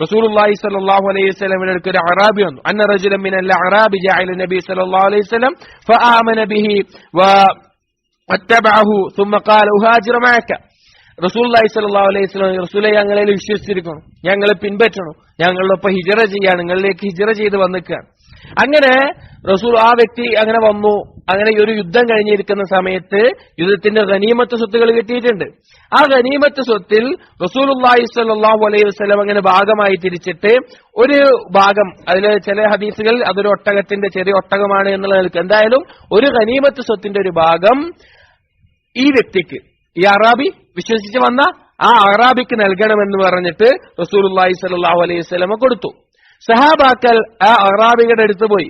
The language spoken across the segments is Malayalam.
റസൂലുള്ളാഹി സ്വല്ലല്ലാഹു അലൈഹി വസല്ലമയുടെ അടുക്കൽ ഒരു അറാബി വന്നു അന്ന റജുലൻ മിനൽ അറാബി ജാഇല നബി സ്വല്ലല്ലാഹു അലൈഹി വസല്ലം ഫആമന ബിഹി വ വത്തബഅഹു ثم قال ഉഹാജിറ മഅക റസൂലുള്ളാഹി സ്വല്ലല്ലാഹു അലൈഹി വസല്ലം റസൂലെ ഞങ്ങളെ വിശ്വസിച്ചിരിക്കണം ഞങ്ങളെ പിൻപറ്റണം ഞങ്ങളൊപ്പം ഹിജറ ചെയ്യാണ് നിങ്ങളിലേക്ക് ഹിജറ ചെയ്ത് വന്നിക്കുകയാണ് അങ്ങനെ റസൂൽ ആ വ്യക്തി അങ്ങനെ വന്നു. അങ്ങനെ ഒരു യുദ്ധം കഴിഞ്ഞിരിക്കുന്ന സമയത്ത് യുദ്ധത്തിന്റെ ഗനീമത്ത് സ്വത്തുകൾ കിട്ടിയിട്ടുണ്ട്. ആ ഗനീമത്ത് സ്വത്തിൽ റസൂലുള്ളാഹി സ്വല്ലല്ലാഹു അലൈഹി വസല്ലം അങ്ങനെ ഭാഗമായി തിരിച്ചിട്ട് ഒരു ഭാഗം അതിൽ ചില ഹദീസുകൾ അതൊരു ഒട്ടകത്തിന്റെ ചെറിയ ഒട്ടകമാണ് എന്നുള്ള നിൽക്കുക എന്തായാലും ഒരു ഗനീമത്ത് സ്വത്തിന്റെ ഒരു ഭാഗം ഈ വ്യക്തിക്ക് ഈ അറാബി വിശ്വസിച്ച് വന്ന ആ അറാബിക്ക് നൽകണമെന്ന് പറഞ്ഞിട്ട് റസൂലുള്ളാഹി സ്വല്ലല്ലാഹു അലൈഹി വസ്ലമ കൊടുത്തു. സഹാബാക്കൾ ആ അറാബികളുടെ അടുത്ത് പോയി.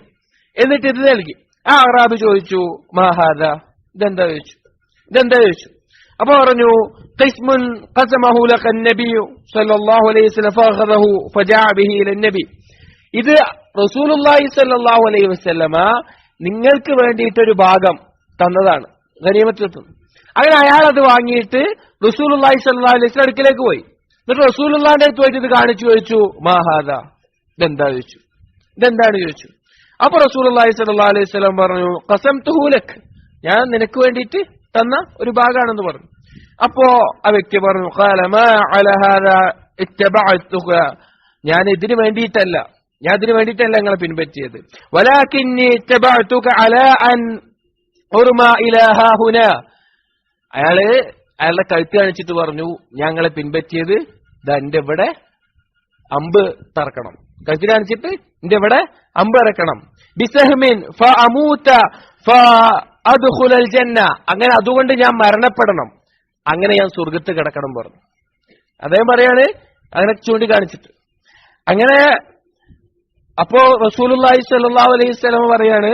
എന്നിട്ട് ഇത് നൽകി. ആ അറാബി ചോദിച്ചു മഹാദ ഇതെന്താ ചോദിച്ചു? ഇതെന്താ ചോദിച്ചു? അപ്പൊ പറഞ്ഞു ഖിസ്മുൻ ഖസമഹു ലഖൻ നബിയു സല്ലല്ലാഹു അലൈഹി വസല്ലം ഫഖദഹു ഫജാഅ ബിഹി ലന്നബി ഇത് റസൂലുള്ളാഹി സല്ലല്ലാഹു അലൈഹി വസല്ലമ നിങ്ങൾക്ക് വേണ്ടിയിട്ട് ഒരു ഭാഗം തന്നതാണ് ഗനീമത്തിൽ അങ്ങനെ അയാൾ അത് വാങ്ങിയിട്ട് റസൂലുള്ളാഹി സല്ലല്ലാഹു അലൈഹി അടുക്കിലേക്ക് പോയി. എന്നിട്ട് റസൂലുള്ളാഹിന്റെ അടുത്ത് പോയിട്ട് ഇത് കാണിച്ചു ചോദിച്ചു മാഹാദ ഇതെന്താ ചോദിച്ചു? ഇതെന്താണ് ചോദിച്ചു? അപ്പൊ റസൂലുള്ളാഹി സല്ലല്ലാഹു അലൈഹി വസല്ലം പറഞ്ഞു കസം തുഹൂലക്ക് ഞാൻ നിനക്ക് വേണ്ടിയിട്ട് തന്ന ഒരു ഭാഗമാണെന്ന് പറഞ്ഞു. അപ്പോ ആ വ്യക്തി പറഞ്ഞു. ഞാൻ ഇതിനു വേണ്ടിയിട്ടല്ല ഞാൻ ഇതിനു വേണ്ടിയിട്ടല്ല നിങ്ങളെ പിൻപറ്റിയത്. അയാൾ അയാളുടെ കഴുത്ത് കാണിച്ചിട്ട് പറഞ്ഞു ഞങ്ങളെ പിൻപറ്റിയത് ഇതാ ഇവിടെ അമ്പ് തറക്കണം. കഴുത്ത് കാണിച്ചിട്ട് എന്റെ ഇവിടെ അമ്പ് ഇറക്കണം. ബിസഹ്മിൻ അങ്ങനെ അതുകൊണ്ട് ഞാൻ മരണപ്പെടണം. അങ്ങനെ ഞാൻ സ്വർഗത്ത് കിടക്കണം പറഞ്ഞു. അദ്ദേഹം പറയാണ് അങ്ങനെ ചൂണ്ടിക്കാണിച്ചിട്ട്. അങ്ങനെ അപ്പോ റസൂലി സ്വല്ലല്ലാഹു അലൈഹി വസല്ലം പറയാണ്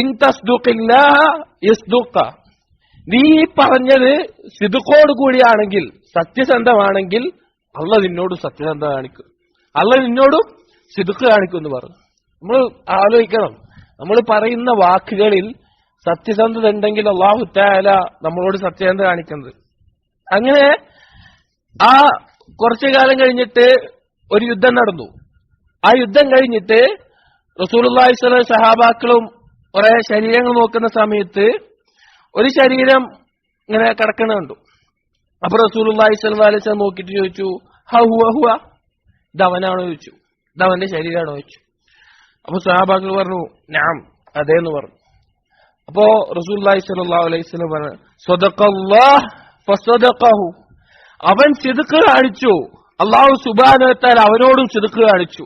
ഇൻ തസ്ദുഖില്ല നീ പറഞ്ഞത് സിദുക്കോട് കൂടിയാണെങ്കിൽ സത്യസന്ധമാണെങ്കിൽ അള്ള നിന്നോട് സത്യസന്ധ കാണിക്കും. അള്ള നിന്നോടും സിദുക്ക് കാണിക്കും എന്ന് പറഞ്ഞു. നമ്മൾ ആലോചിക്കണം. നമ്മൾ പറയുന്ന വാക്കുകളിൽ സത്യസന്ധത ഉണ്ടെങ്കിൽ അള്ളാഹു താല നമ്മളോട് സത്യസന്ധത കാണിക്കുന്നത്. അങ്ങനെ ആ കുറച്ചു കാലം കഴിഞ്ഞിട്ട് ഒരു യുദ്ധം നടന്നു. ആ യുദ്ധം കഴിഞ്ഞിട്ട് റസൂലുള്ളാഹി സ്വലം സഹാബാക്കളും കുറെ ശരീരങ്ങൾ നോക്കുന്ന സമയത്ത് ഒരു ശരീരം ഇങ്ങനെ കിടക്കണ കണ്ടു. അപ്പൊ സ്വല്ലല്ലാഹി അലൈഹി വസല്ലം നോക്കിയിട്ട് ചോദിച്ചു ഹ ഹുവ ഹുവ? ഇത് അവനാണോ ചോദിച്ചു. ഇത് അവന്റെ ശരീരമാണോ ചോദിച്ചു. അപ്പൊ സഹാബാക്കൾ പറഞ്ഞു ഞാൻ അതേന്ന് പറഞ്ഞു. അപ്പോ റസൂലുള്ളാഹി സ്വല്ലല്ലാഹു അലൈഹി പറഞ്ഞു ഫസദഖഹു. അവൻ ചെതുക്ക് കാണിച്ചു. അള്ളാഹു സുബാനത്താൽ അവനോടും ചെതുക്ക് കാണിച്ചു.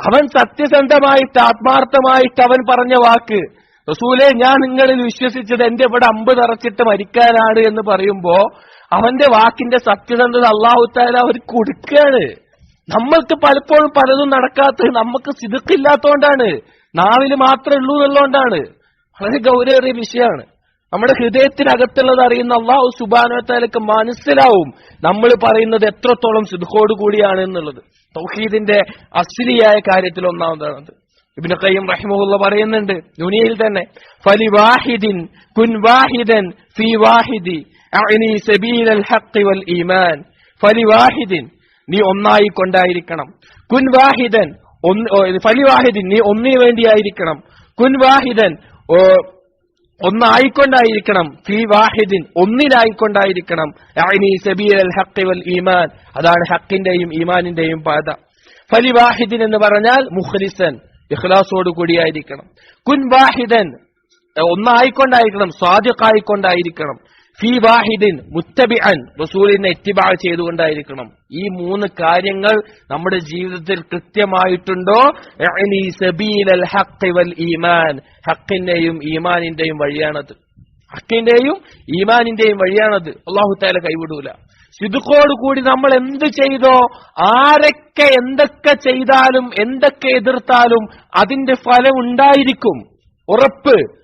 അവൻ സത്യസന്ധമായിട്ട് ആത്മാർത്ഥമായിട്ട് അവൻ പറഞ്ഞ വാക്ക് റസൂലെ ഞാൻ നിങ്ങളിൽ വിശ്വസിച്ചത് എന്റെ ഇവിടെ അമ്പ് നിറച്ചിട്ട് മരിക്കാനാണ് എന്ന് പറയുമ്പോ അവന്റെ വാക്കിന്റെ സത്യസന്ധത അള്ളാഹു താല അവർ കൊടുക്കുകയാണ്. നമ്മൾക്ക് പലപ്പോഴും പലതും നടക്കാത്തത് നമുക്ക് സിതുക്കില്ലാത്തോണ്ടാണ് നാവിൽ മാത്രമേ ഉള്ളൂ എന്നുള്ളതുകൊണ്ടാണ്. വളരെ ഗൗരവേറിയ വിഷയമാണ്. നമ്മുടെ ഹൃദയത്തിനകത്തുള്ളത് അറിയുന്ന അള്ളാഹു സുബാനോത്താലക്ക് മനസ്സിലാവും നമ്മൾ പറയുന്നത് എത്രത്തോളം സിദ്ധോട് കൂടിയാണ് എന്നുള്ളത്. തൗഹീദിന്റെ അസ്ലിയായ കാര്യത്തിൽ ഒന്നാമതാണത്. ഇബിന് കയ്യം റഹിമുള്ള പറയുന്നുണ്ട് ദുനിയയിൽ തന്നെ ഫലി വാഹിദിൻ കുൻ വാഹിദൻ ഫി വാഹിദി സബീൽ അൽ ഹഖ് വൽ ഈമാൻ. ഫലി വാഹിദിൻ നീ ഒന്നായി കൊണ്ടായിരിക്കണം. കുൻ വാഹിദൻ ഫലിവാഹിദിൻ ഫലി വാഹിദിൻ നീ ഒന്നിനു വേണ്ടിയായിരിക്കണം. കുൻ വാഹിദൻ ഒന്നായിക്കൊണ്ടായിരിക്കണം ഫി വാഹിദിൻ ഒന്നിനായിക്കൊണ്ടായിരിക്കണം ഈമാൻ അതാണ് ഹക്കിന്റെയും ഈമാനിന്റെയും പാത. ഫലി വാഹിദിൻ എന്ന് പറഞ്ഞാൽ മുഖ്ലിസൻ ഇഖ്ലാസോട് കൂടിയായിരിക്കണം. കുൻ വാഹിദൻ ഒന്നായിക്കൊണ്ടായിരിക്കണം സ്വാദിഖായിക്കൊണ്ടായിരിക്കണം ഫി വാഹിദിൻ മുത്തബിഅൻ റസൂലിനെ ഇത്തിബാ ചെയ്തുകൊണ്ടായിരിക്കണം. ഈ മൂന്ന് കാര്യങ്ങൾ നമ്മുടെ ജീവിതത്തിൽ കൃത്യമായിട്ടുണ്ടോ? ഈമാൻ. ഹക്കിന്റെയും ഈമാനിന്റെയും വഴിയാണത്. ഹക്കിന്റെയും ഈമാനിന്റെയും വഴിയാണത്. അള്ളാഹു താല കൈവിടൂല. കൂടി നമ്മൾ എന്ത് ചെയ്തോ ആരൊക്കെ എന്തൊക്കെ ചെയ്താലും എന്തൊക്കെ എതിർത്താലും അതിന്റെ ഫലം ഉണ്ടായിരിക്കും. ഉറപ്പ്.